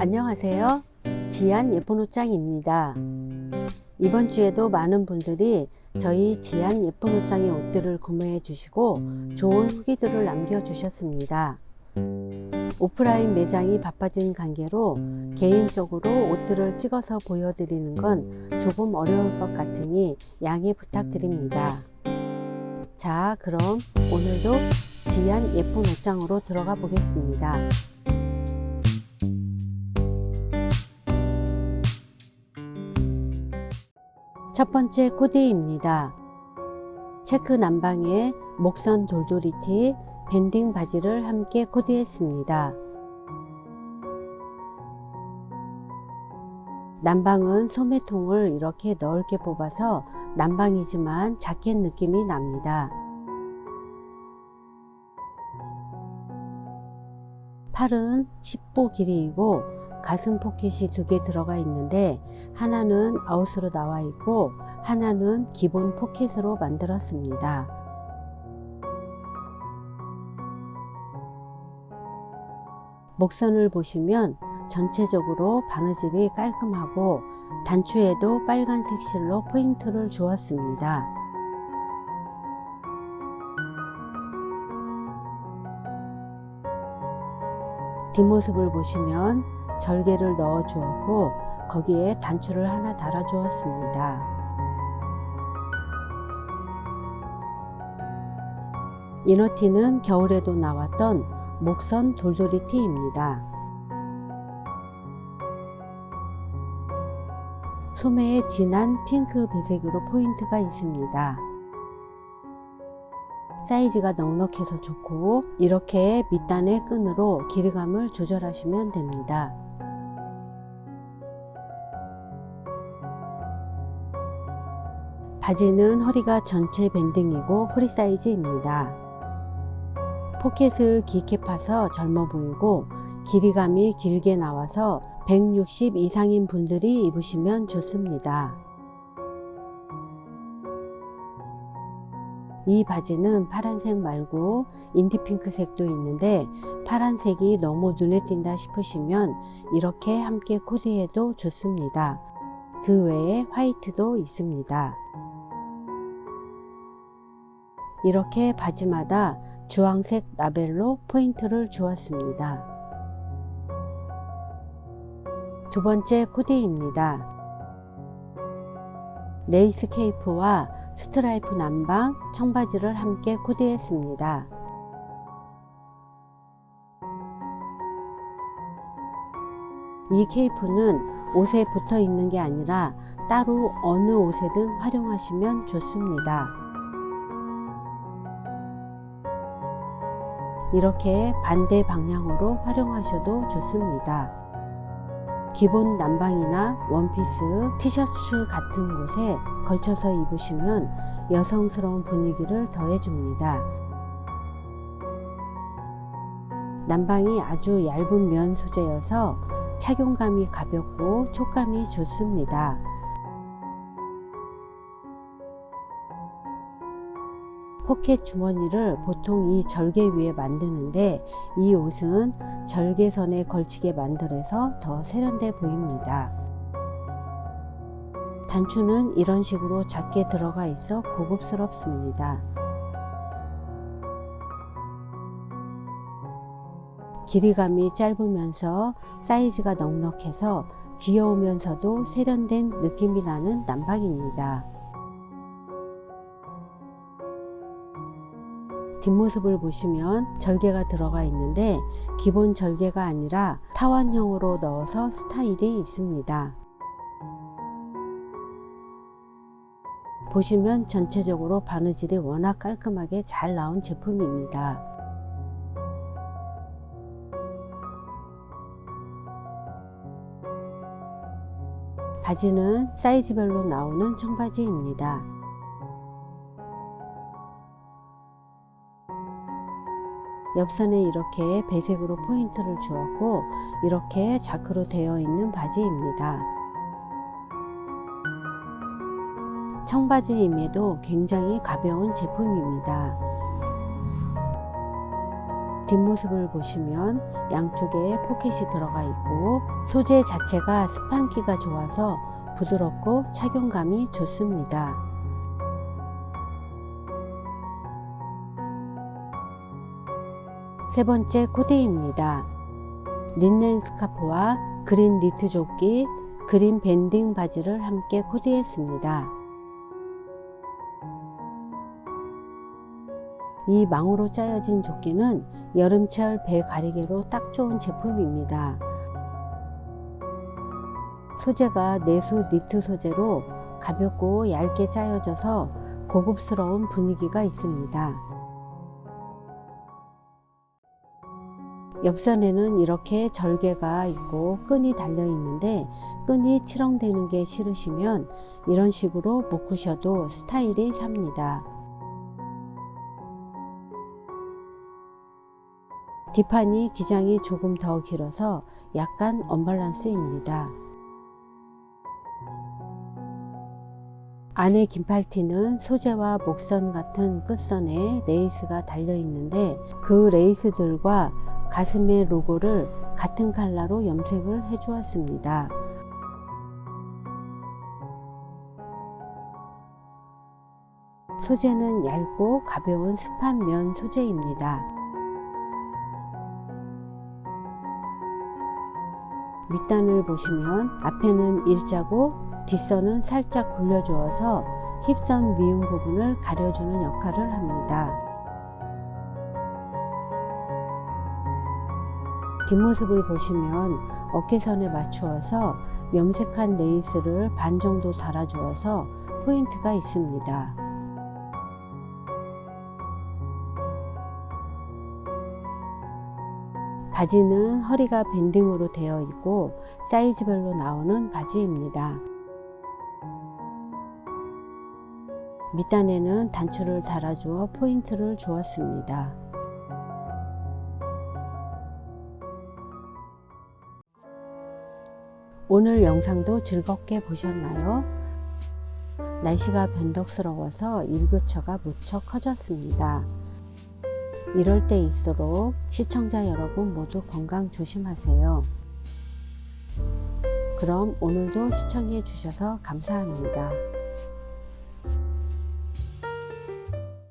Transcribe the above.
안녕하세요. 지안 예쁜 옷장입니다. 이번 주에도 많은 분들이 저희 지안 예쁜 옷장의 옷들을 구매해 주시고 좋은 후기들을 남겨 주셨습니다. 오프라인 매장이 바빠진 관계로 개인적으로 옷들을 찍어서 보여드리는 건 조금 어려울 것 같으니 양해 부탁드립니다. 자, 그럼 오늘도 지안 예쁜 옷장으로 들어가 보겠습니다. 첫 번째 코디입니다. 체크 남방에 목선 돌돌이티, 밴딩 바지를 함께 코디했습니다. 남방은 소매통을 이렇게 넓게 뽑아서 남방이지만 자켓 느낌이 납니다. 팔은 10보 길이이고 가슴 포켓이 두 개 들어가 있는데 하나는 아웃으로 나와 있고 하나는 기본 포켓으로 만들었습니다. 목선을 보시면 전체적으로 바느질이 깔끔하고 단추에도 빨간색 실로 포인트를 주었습니다. 뒷모습을 보시면 절개를 넣어 주었고 거기에 단추를 하나 달아 주었습니다. 이너티는 겨울에도 나왔던 목선 돌돌이 티입니다. 소매에 진한 핑크 배색으로 포인트가 있습니다. 사이즈가 넉넉해서 좋고 이렇게 밑단의 끈으로 길이감을 조절하시면 됩니다. 바지는 허리가 전체 밴딩이고 프리 사이즈입니다. 포켓을 깊게 파서 젊어 보이고 길이감이 길게 나와서 160 이상인 분들이 입으시면 좋습니다. 이 바지는 파란색 말고 인디핑크색도 있는데 파란색이 너무 눈에 띈다 싶으시면 이렇게 함께 코디해도 좋습니다. 그 외에 화이트도 있습니다. 이렇게 바지마다 주황색 라벨로 포인트를 주었습니다. 두 번째 코디입니다. 레이스 케이프와 스트라이프 남방 청바지를 함께 코디했습니다. 이 케이프는 옷에 붙어 있는 게 아니라 따로 어느 옷에든 활용하시면 좋습니다. 이렇게 반대 방향으로 활용하셔도 좋습니다. 기본 남방이나 원피스, 티셔츠 같은 곳에 걸쳐서 입으시면 여성스러운 분위기를 더해줍니다. 남방이 아주 얇은 면 소재여서 착용감이 가볍고 촉감이 좋습니다. 포켓 주머니를 보통 이 절개 위에 만드는데 이 옷은 절개선에 걸치게 만들어서 더 세련돼 보입니다. 단추는 이런 식으로 작게 들어가 있어 고급스럽습니다. 길이감이 짧으면서 사이즈가 넉넉해서 귀여우면서도 세련된 느낌이 나는 남방입니다. 뒷모습을 보시면 절개가 들어가 있는데 기본 절개가 아니라 타원형으로 넣어서 스타일이 있습니다. 보시면 전체적으로 바느질이 워낙 깔끔하게 잘 나온 제품입니다. 바지는 사이즈별로 나오는 청바지입니다. 옆선에 이렇게 배색으로 포인트를 주었고 이렇게 자크로 되어 있는 바지입니다. 청바지임에도 굉장히 가벼운 제품입니다. 뒷모습을 보시면 양쪽에 포켓이 들어가 있고 소재 자체가 스판기가 좋아서 부드럽고 착용감이 좋습니다. 세 번째 코디입니다. 린넨 스카프와 그린 니트 조끼, 그린 밴딩 바지를 함께 코디했습니다. 이 망으로 짜여진 조끼는 여름철 배 가리개로 딱 좋은 제품입니다. 소재가 내수 니트 소재로 가볍고 얇게 짜여져서 고급스러운 분위기가 있습니다. 옆선에는 이렇게 절개가 있고 끈이 달려 있는데 끈이 치렁대는 게 싫으시면 이런 식으로 묶으셔도 스타일이 삽니다. 뒷판이 기장이 조금 더 길어서 약간 언밸런스입니다. 안에 긴팔티는 소재와 목선 같은 끝선에 레이스가 달려 있는데 그 레이스들과 가슴의 로고를 같은 컬러로 염색을 해 주었습니다. 소재는 얇고 가벼운 스판 면 소재입니다. 밑단을 보시면 앞에는 일자고 뒷선은 살짝 굴려주어서 힙선 미움 부분을 가려주는 역할을 합니다. 뒷모습을 보시면 어깨선에 맞추어서 염색한 레이스를 반 정도 달아주어서 포인트가 있습니다. 바지는 허리가 밴딩으로 되어 있고 사이즈별로 나오는 바지입니다. 밑단에는 단추를 달아주어 포인트를 주었습니다. 오늘 영상도 즐겁게 보셨나요? 날씨가 변덕스러워서 일교차가 무척 커졌습니다. 이럴 때일수록 시청자 여러분 모두 건강 조심하세요. 그럼 오늘도 시청해 주셔서 감사합니다.